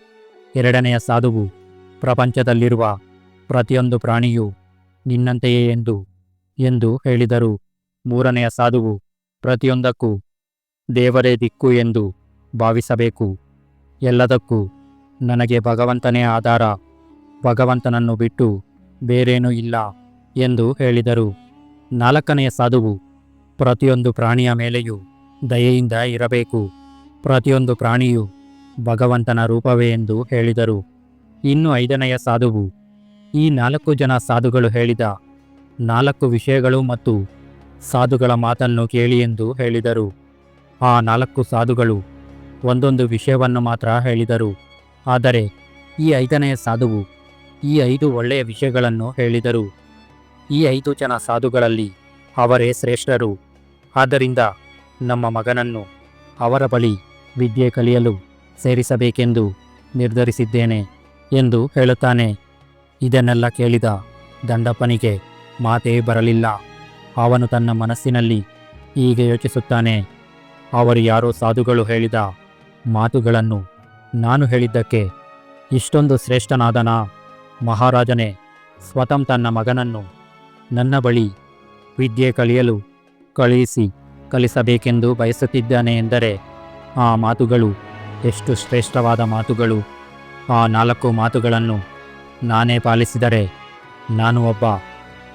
ಎರಡನೆಯ ಸಾಧುವು ಪ್ರಪಂಚದಲ್ಲಿರುವ ಪ್ರತಿಯೊಂದು ಪ್ರಾಣಿಯು ನಿನ್ನಂತೆಯೇ ಎಂದು ಎಂದು ಹೇಳಿದರು. ಮೂರನೆಯ ಸಾಧುವು ಪ್ರತಿಯೊಂದಕ್ಕೂ ದೇವರೇ ದಿಕ್ಕು ಎಂದು ಭಾವಿಸಬೇಕು. ಎಲ್ಲದಕ್ಕೂ ನನಗೆ ಭಗವಂತನೇ ಆಧಾರ. ಭಗವಂತನನ್ನು ಬಿಟ್ಟು ಬೇರೇನೂ ಇಲ್ಲ ಎಂದು ಹೇಳಿದರು. ನಾಲ್ಕನೆಯ ಸಾಧುವು ಪ್ರತಿಯೊಂದು ಪ್ರಾಣಿಯ ಮೇಲೆಯೂ ದಯೆಯಿಂದ ಇರಬೇಕು. ಪ್ರತಿಯೊಂದು ಪ್ರಾಣಿಯು ಭಗವಂತನ ರೂಪವೇ ಎಂದು ಹೇಳಿದರು. ಇನ್ನು ಐದನೆಯ ಸಾಧುವು ಈ ನಾಲ್ಕು ಜನ ಸಾಧುಗಳು ಹೇಳಿದ ನಾಲ್ಕು ವಿಷಯಗಳು ಮತ್ತು ಸಾಧುಗಳ ಮಾತನ್ನು ಕೇಳಿ ಎಂದು ಹೇಳಿದರು. ಆ ನಾಲ್ಕು ಸಾಧುಗಳು ಒಂದೊಂದು ವಿಷಯವನ್ನು ಮಾತ್ರ ಹೇಳಿದರು. ಆದರೆ ಈ ಐದನೆಯ ಸಾಧುವು ಈ ಐದು ಒಳ್ಳೆಯ ವಿಷಯಗಳನ್ನು ಹೇಳಿದರು. ಈ ಐದು ಜನ ಸಾಧುಗಳಲ್ಲಿ ಅವರೇ ಶ್ರೇಷ್ಠರು. ಆದ್ದರಿಂದ ನಮ್ಮ ಮಗನನ್ನು ಅವರ ಬಳಿ ವಿದ್ಯೆ ಕಲಿಯಲು ಸೇರಿಸಬೇಕೆಂದು ನಿರ್ಧರಿಸಿದ್ದೇನೆ ಎಂದು ಹೇಳುತ್ತಾನೆ. ಇದನ್ನೆಲ್ಲ ಕೇಳಿದ ದಂಡಪ್ಪನಿಗೆ ಮಾತೇ ಬರಲಿಲ್ಲ. ಅವನು ತನ್ನ ಮನಸ್ಸಿನಲ್ಲಿ ಹೀಗೆ ಯೋಚಿಸುತ್ತಾನೆ. ಅವರು ಯಾರೋ ಸಾಧುಗಳು ಹೇಳಿದ ಮಾತುಗಳನ್ನು ನಾನು ಹೇಳಿದ್ದಕ್ಕೆ ಇಷ್ಟೊಂದು ಶ್ರೇಷ್ಠನಾದನ ಮಹಾರಾಜನೇ, ಸ್ವತಂ ತನ್ನ ಮಗನನ್ನು ನನ್ನ ಬಳಿ ವಿದ್ಯೆ ಕಲಿಯಲು ಕಳುಹಿಸಿ ಕಲಿಸಬೇಕೆಂದು ಬಯಸುತ್ತಿದ್ದಾನೆ ಎಂದರೆ ಆ ಮಾತುಗಳು ಎಷ್ಟು ಶ್ರೇಷ್ಠವಾದ ಮಾತುಗಳು. ಆ ನಾಲ್ಕು ಮಾತುಗಳನ್ನು ನಾನೇ ಪಾಲಿಸಿದರೆ ನಾನು ಒಬ್ಬ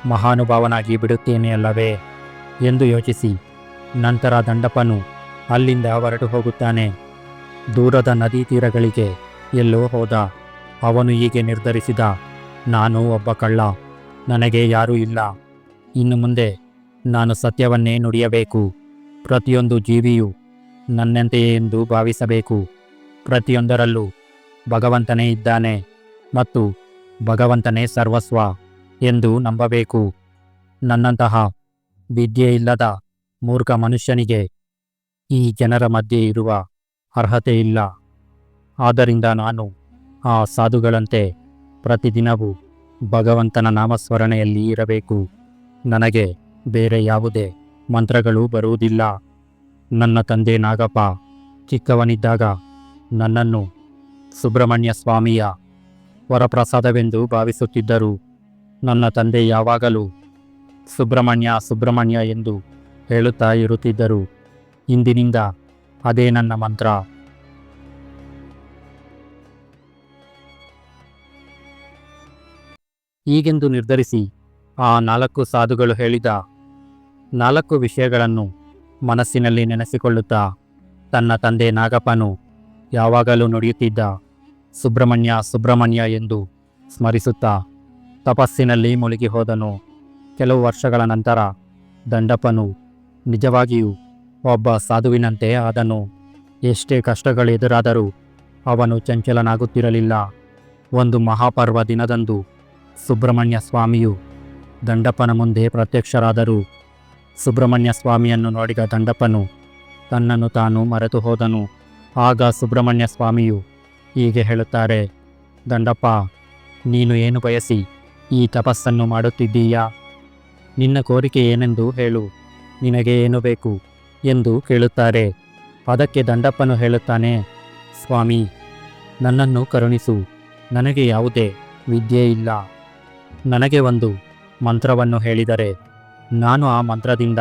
ಮಹಾನುಭಾವನಾಗಿ ಬಿಡುತ್ತೇನೆ ಅಲ್ಲವೇ ಎಂದು ಯೋಚಿಸಿ ನಂತರ ದಂಡಪ್ಪನು ಅಲ್ಲಿಂದ ಹೊರಟು ಹೋಗುತ್ತಾನೆ. ದೂರದ ನದಿ ತೀರಗಳಿಗೆ ಎಲ್ಲೋ ಹೋದ. ಅವನು ಹೀಗೆ ನಿರ್ಧರಿಸಿದ, ನಾನು ಒಬ್ಬ ಕಳ್ಳ, ನನಗೆ ಯಾರೂ ಇಲ್ಲ. ಇನ್ನು ಮುಂದೆ ನಾನು ಸತ್ಯವನ್ನೇ ನುಡಿಯಬೇಕು. ಪ್ರತಿಯೊಂದು ಜೀವಿಯು ನನ್ನಂತೆಯೇ ಎಂದು ಭಾವಿಸಬೇಕು. ಪ್ರತಿಯೊಂದರಲ್ಲೂ ಭಗವಂತನೇ ಇದ್ದಾನೆ ಮತ್ತು ಭಗವಂತನೇ ಸರ್ವಸ್ವ ಎಂದು ನಂಬಬೇಕು. ನನ್ನಂತಹ ವಿದ್ಯೆ ಇಲ್ಲದ ಮೂರ್ಖ ಮನುಷ್ಯನಿಗೆ ಈ ಜನರ ಮಧ್ಯೆ ಇರುವ ಅರ್ಹತೆ ಇಲ್ಲ ಆದ್ದರಿಂದ ನಾನು ಆ ಸಾಧುಗಳಂತೆ ಪ್ರತಿದಿನವೂ ಭಗವಂತನ ನಾಮಸ್ಮರಣೆಯಲ್ಲಿ ಇರಬೇಕು. ನನಗೆ ಬೇರೆ ಯಾವುದೇ ಮಂತ್ರಗಳು ಬರುವುದಿಲ್ಲ. ನನ್ನ ತಂದೆ ನಾಗಪ್ಪ ಚಿಕ್ಕವನಿದ್ದಾಗ ನನ್ನನ್ನು ಸುಬ್ರಹ್ಮಣ್ಯ ಸ್ವಾಮಿಯ ವರಪ್ರಸಾದವೆಂದು ಭಾವಿಸುತ್ತಿದ್ದರು. ನನ್ನ ತಂದೆ ಯಾವಾಗಲೂ ಸುಬ್ರಹ್ಮಣ್ಯ ಸುಬ್ರಹ್ಮಣ್ಯ ಎಂದು ಹೇಳುತ್ತಾ ಇರುತ್ತಿದ್ದರು. ಇಂದಿನಿಂದ ಅದೇ ನನ್ನ ಮಂತ್ರ. ಈಗೆಂದು ನಿರ್ಧರಿಸಿ ಆ ನಾಲ್ಕು ಸಾಧುಗಳು ಹೇಳಿದ ನಾಲ್ಕು ವಿಷಯಗಳನ್ನು ಮನಸ್ಸಿನಲ್ಲಿ ನೆನೆಸಿಕೊಳ್ಳುತ್ತಾ ತನ್ನ ತಂದೆ ನಾಗಪ್ಪನು ಯಾವಾಗಲೂ ನುಡಿಯುತ್ತಿದ್ದ ಸುಬ್ರಹ್ಮಣ್ಯ ಸುಬ್ರಹ್ಮಣ್ಯ ಎಂದು ಸ್ಮರಿಸುತ್ತಾ ತಪಸ್ಸಿನಲ್ಲಿ ಮುಳುಗಿ ಹೋದನು ಕೆಲವು ವರ್ಷಗಳ ನಂತರ ದಂಡಪ್ಪನು ನಿಜವಾಗಿಯೂ ಒಬ್ಬ ಸಾಧುವಿನಂತೆ ಆದನು. ಎಷ್ಟೇ ಕಷ್ಟಗಳೆದುರಾದರೂ ಅವನು ಚಂಚಲನಾಗುತ್ತಿರಲಿಲ್ಲ. ಒಂದು ಮಹಾಪರ್ವ ದಿನದಂದು ಸುಬ್ರಹ್ಮಣ್ಯ ಸ್ವಾಮಿಯು ದಂಡಪ್ಪನ ಮುಂದೆ ಪ್ರತ್ಯಕ್ಷರಾದರು. ಸುಬ್ರಹ್ಮಣ್ಯ ಸ್ವಾಮಿಯನ್ನು ನೋಡಿದ ದಂಡಪ್ಪನು ತನ್ನನ್ನು ತಾನು ಮರೆತು ಹೋದನು. ಆಗ ಸುಬ್ರಹ್ಮಣ್ಯ ಸ್ವಾಮಿಯು ಹೀಗೆ ಹೇಳುತ್ತಾರೆ, ದಂಡಪ್ಪ, ನೀನು ಏನು ಬಯಸಿ ಈ ತಪಸ್ಸನ್ನು ಮಾಡುತ್ತಿದ್ದೀಯಾ? ನಿನ್ನ ಕೋರಿಕೆ ಏನೆಂದು ಹೇಳು. ನಿನಗೆ ಏನು ಬೇಕು? ಎಂದು ಕೇಳುತ್ತಾರೆ. ಅದಕ್ಕೆ ದಂಡಪ್ಪನು ಹೇಳುತ್ತಾನೆ, ಸ್ವಾಮಿ, ನನ್ನನ್ನು ಕರುಣಿಸು. ನನಗೆ ಯಾವುದೇ ವಿದ್ಯೆ ಇಲ್ಲ. ನನಗೆ ಒಂದು ಮಂತ್ರವನ್ನು ಹೇಳಿದರೆ ನಾನು ಆ ಮಂತ್ರದಿಂದ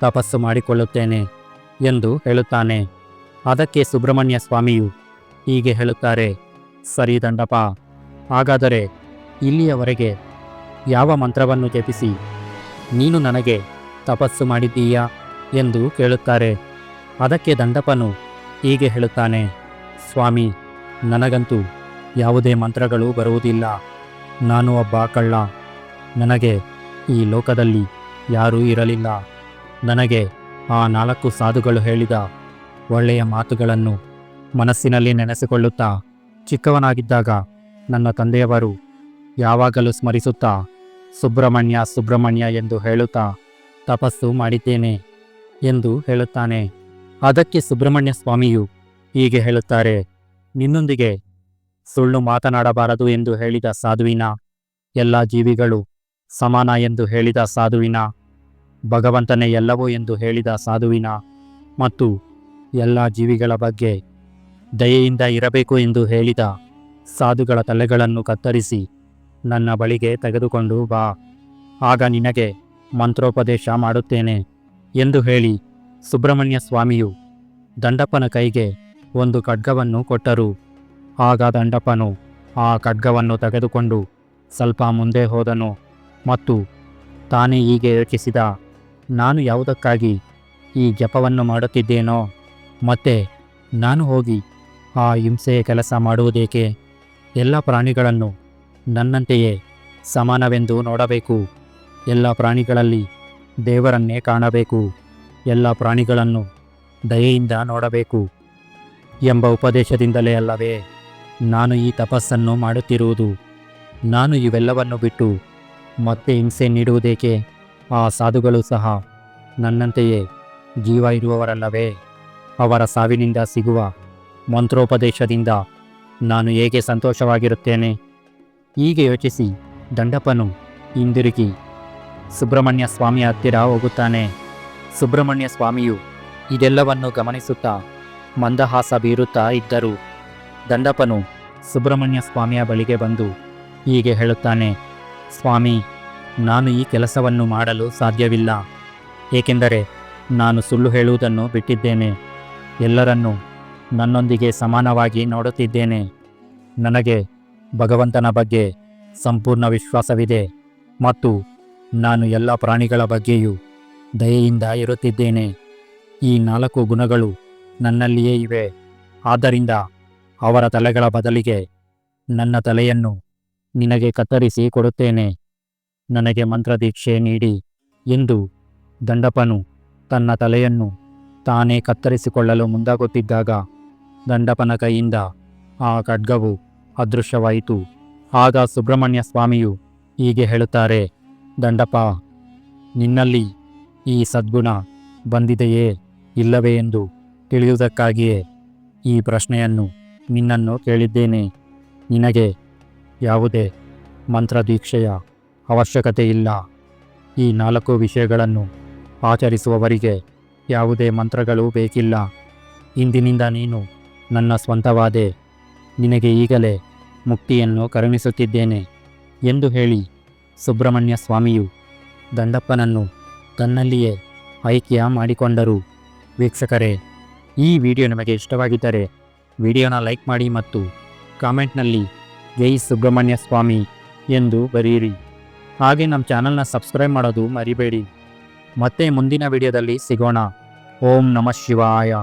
ತಪಸ್ಸು ಮಾಡಿಕೊಳ್ಳುತ್ತೇನೆ ಎಂದು ಹೇಳುತ್ತಾನೆ. ಅದಕ್ಕೆ ಸುಬ್ರಹ್ಮಣ್ಯ ಸ್ವಾಮಿಯು ಹೀಗೆ ಹೇಳುತ್ತಾರೆ, ಸರಿ ದಂಡಪ್ಪ, ಹಾಗಾದರೆ ಇಲ್ಲಿಯವರೆಗೆ ಯಾವ ಮಂತ್ರವನ್ನು ಜಪಿಸಿ ನೀನು ನನಗೆ ತಪಸ್ಸು ಮಾಡಿದ್ದೀಯಾ? ಎಂದು ಕೇಳುತ್ತಾರೆ. ಅದಕ್ಕೆ ದಂಡಪನು ಹೀಗೆ ಹೇಳುತ್ತಾನೆ, ಸ್ವಾಮಿ, ನನಗಂತೂ ಯಾವುದೇ ಮಂತ್ರಗಳು ಬರುವುದಿಲ್ಲ. ನಾನು ಒಬ್ಬ ಕಳ್ಳ. ನನಗೆ ಈ ಲೋಕದಲ್ಲಿ ಯಾರೂ ಇರಲಿಲ್ಲ. ನನಗೆ ಆ ನಾಲ್ಕು ಸಾಧುಗಳು ಹೇಳಿದ ಒಳ್ಳೆಯ ಮಾತುಗಳನ್ನು ಮನಸ್ಸಿನಲ್ಲಿ ನೆನೆಸಿಕೊಳ್ಳುತ್ತಾ ಚಿಕ್ಕವನಾಗಿದ್ದಾಗ ನನ್ನ ತಂದೆಯವರು ಯಾವಾಗಲೂ ಸ್ಮರಿಸುತ್ತಾ, ಸುಬ್ರಹ್ಮಣ್ಯ ಸುಬ್ರಹ್ಮಣ್ಯ ಎಂದು ಹೇಳುತ್ತಾ ತಪಸ್ಸು ಮಾಡಿದ್ದೇನೆ. ಎಂದು ಹೇಳುತ್ತಾನೆ. ಅದಕ್ಕೆ ಸುಬ್ರಹ್ಮಣ್ಯ ಸ್ವಾಮಿಯು ಹೀಗೆ ಹೇಳುತ್ತಾರೆ. ನಿನ್ನೊಂದಿಗೆ ಸುಳ್ಳು ಮಾತನಾಡಬಾರದು ಎಂದು ಹೇಳಿದ ಸಾಧುವಿನ ಎಲ್ಲ ಜೀವಿಗಳು ಸಮಾನ ಎಂದು ಹೇಳಿದ ಸಾಧುವಿನ, ಭಗವಂತನೇ ಎಲ್ಲವೋ ಎಂದು ಹೇಳಿದ ಸಾಧುವಿನ ಮತ್ತು ಎಲ್ಲ ಜೀವಿಗಳ ಬಗ್ಗೆ ದಯೆಯಿಂದ ಇರಬೇಕು ಎಂದು ಹೇಳಿದ ಸಾಧುಗಳ ತಲೆಗಳನ್ನು ಕತ್ತರಿಸಿ ನನ್ನ ಬಳಿಗೆ ತೆಗೆದುಕೊಂಡು ಬಾ. ಆಗ ನಿನಗೆ ಮಂತ್ರೋಪದೇಶ ಮಾಡುತ್ತೇನೆ. ಎಂದು ಹೇಳಿ ಸುಬ್ರಹ್ಮಣ್ಯ ಸ್ವಾಮಿಯು ದಂಡಪ್ಪನ ಕೈಗೆ ಒಂದು ಖಡ್ಗವನ್ನು ಕೊಟ್ಟರು. ಆಗ ದಂಡಪ್ಪನು ಆ ಖಡ್ಗವನ್ನು ತೆಗೆದುಕೊಂಡು ಸ್ವಲ್ಪ ಮುಂದೆ ಹೋದನು ಮತ್ತು ತಾನೇ ಹೀಗೆ ಯೋಚಿಸಿದ, ನಾನು ಯಾವುದಕ್ಕಾಗಿ ಈ ಜಪವನ್ನು ಮಾಡುತ್ತಿದ್ದೇನೋ, ಮತ್ತೆ ನಾನು ಹೋಗಿ ಆ ಹಿಂಸೆಯ ಕೆಲಸ ಮಾಡುವುದೇಕೆ? ಎಲ್ಲ ಪ್ರಾಣಿಗಳನ್ನು ನನ್ನಂತೆಯೇ ಸಮಾನವೆಂದು ನೋಡಬೇಕು. ಎಲ್ಲ ಪ್ರಾಣಿಗಳಲ್ಲಿ ದೇವರನ್ನೇ ಕಾಣಬೇಕು. ಎಲ್ಲ ಪ್ರಾಣಿಗಳನ್ನು ದಯೆಯಿಂದ ನೋಡಬೇಕು ಎಂಬ ಉಪದೇಶದಿಂದಲೇ ಅಲ್ಲವೇ, ನಾನು ಈ ತಪಸ್ಸನ್ನು ಮಾಡುತ್ತಿರುವುದು. ನಾನು ಇವೆಲ್ಲವನ್ನು ಬಿಟ್ಟು ಮತ್ತೆ ಹಿಂಸೆ ನೀಡುವುದೇಕೆ? ಆ ಸಾಧುಗಳು ಸಹ ನನ್ನಂತೆಯೇ ಜೀವ ಇರುವವರಲ್ಲವೇ? ಅವರ ಸಾವಿನಿಂದ ಸಿಗುವ ಮಂತ್ರೋಪದೇಶದಿಂದ ನಾನು ಹೇಗೆ ಸಂತೋಷವಾಗಿರುತ್ತೇನೆ? ಹೀಗೆ ಯೋಚಿಸಿ ದಂಡಪ್ಪನು ಹಿಂದಿರುಗಿ ಸುಬ್ರಹ್ಮಣ್ಯ ಸ್ವಾಮಿಯ ಹತ್ತಿರ ಹೋಗುತ್ತಾನೆ. ಸುಬ್ರಹ್ಮಣ್ಯ ಸ್ವಾಮಿಯು ಇದೆಲ್ಲವನ್ನು ಗಮನಿಸುತ್ತಾ ಮಂದಹಾಸ ಬೀರುತ್ತಾ ಇದ್ದರು. ದಂಡಪನು ಸುಬ್ರಹ್ಮಣ್ಯ ಸ್ವಾಮಿಯ ಬಳಿಗೆ ಬಂದು ಹೀಗೆ ಹೇಳುತ್ತಾನೆ, ಸ್ವಾಮಿ, ನಾನು ಈ ಕೆಲಸವನ್ನು ಮಾಡಲು ಸಾಧ್ಯವಿಲ್ಲ. ಏಕೆಂದರೆ ನಾನು ಸುಳ್ಳು ಹೇಳುವುದನ್ನು ಬಿಟ್ಟಿದ್ದೇನೆ. ಎಲ್ಲರನ್ನೂ ನನ್ನೊಂದಿಗೆ ಸಮಾನವಾಗಿ ನೋಡುತ್ತಿದ್ದೇನೆ. ನನಗೆ ಭಗವಂತನ ಬಗ್ಗೆ ಸಂಪೂರ್ಣ ವಿಶ್ವಾಸವಿದೆ ಮತ್ತು ನಾನು ಎಲ್ಲ ಪ್ರಾಣಿಗಳ ಬಗ್ಗೆಯೂ ದಯೆಯಿಂದ ಇರುತ್ತಿದ್ದೇನೆ. ಈ ನಾಲ್ಕು ಗುಣಗಳು ನನ್ನಲ್ಲಿಯೇ ಇವೆ. ಆದ್ದರಿಂದ ಅವರ ತಲೆಗಳ ಬದಲಿಗೆ ನನ್ನ ತಲೆಯನ್ನು ನಿನಗೆ ಕತ್ತರಿಸಿ ಕೊಡುತ್ತೇನೆ. ನನಗೆ ಮಂತ್ರದೀಕ್ಷೆ ನೀಡಿ ಎಂದು ದಂಡಪನು ತನ್ನ ತಲೆಯನ್ನು ತಾನೇ ಕತ್ತರಿಸಿಕೊಳ್ಳಲು ಮುಂದಾಗುತ್ತಿದ್ದಾಗ ದಂಡಪನ ಕೈಯಿಂದ ಆ ಖಡ್ಗವು ಅದೃಶ್ಯವಾಯಿತು. ಆಗ ಸುಬ್ರಹ್ಮಣ್ಯ ಸ್ವಾಮಿಯು ಹೀಗೆ ಹೇಳುತ್ತಾರೆ. ದಂಡಪ ನಿನ್ನಲ್ಲಿ ಈ ಸದ್ಗುಣ ಬಂದಿದೆಯೇ ಇಲ್ಲವೇ ಎಂದು ತಿಳಿಯುವುದಕ್ಕಾಗಿಯೇ ಈ ಪ್ರಶ್ನೆಯನ್ನು ನಿನ್ನನ್ನು ಕೇಳಿದ್ದೇನೆ. ನಿನಗೆ ಯಾವುದೇ ಮಂತ್ರದೀಕ್ಷೆಯ ಅವಶ್ಯಕತೆ ಇಲ್ಲ ಈ ನಾಲ್ಕು ವಿಷಯಗಳನ್ನು ಆಚರಿಸುವವರಿಗೆ ಯಾವುದೇ ಮಂತ್ರಗಳು ಬೇಕಿಲ್ಲ. ಇಂದಿನಿಂದ ನೀನು ನನ್ನ ಸ್ವಂತವಾದೆ. ನಿನಗೆ ಈಗಲೇ ಮುಕ್ತಿಯನ್ನು ಕರುಣಿಸುತ್ತಿದ್ದೇನೆ ಎಂದು ಹೇಳಿ ಸುಬ್ರಹ್ಮಣ್ಯ ಸ್ವಾಮಿಯು ದಂಡಪ್ಪನನ್ನು ತನ್ನಲ್ಲಿಯೇ ಐಕ್ಯ ಮಾಡಿಕೊಂಡರು. ವೀಕ್ಷಕರೇ, ಈ ವಿಡಿಯೋ ನಿಮಗೆ ಇಷ್ಟವಾಗಿದ್ದರೆ ವಿಡಿಯೋನ ಲೈಕ್ ಮಾಡಿ ಮತ್ತು ಕಾಮೆಂಟ್ನಲ್ಲಿ ಜೈ ಸುಬ್ರಹ್ಮಣ್ಯ ಸ್ವಾಮಿ ಎಂದು ಬರೆಯಿರಿ. ಹಾಗೆ ನಮ್ಮ ಚಾನಲ್ನ ಸಬ್ಸ್ಕ್ರೈಬ್ ಮಾಡೋದು ಮರಿಬೇಡಿ. ಮತ್ತೆ ಮುಂದಿನ ವಿಡಿಯೋದಲ್ಲಿ ಸಿಗೋಣ. ಓಂ ನಮಃ ಶಿವಾಯ.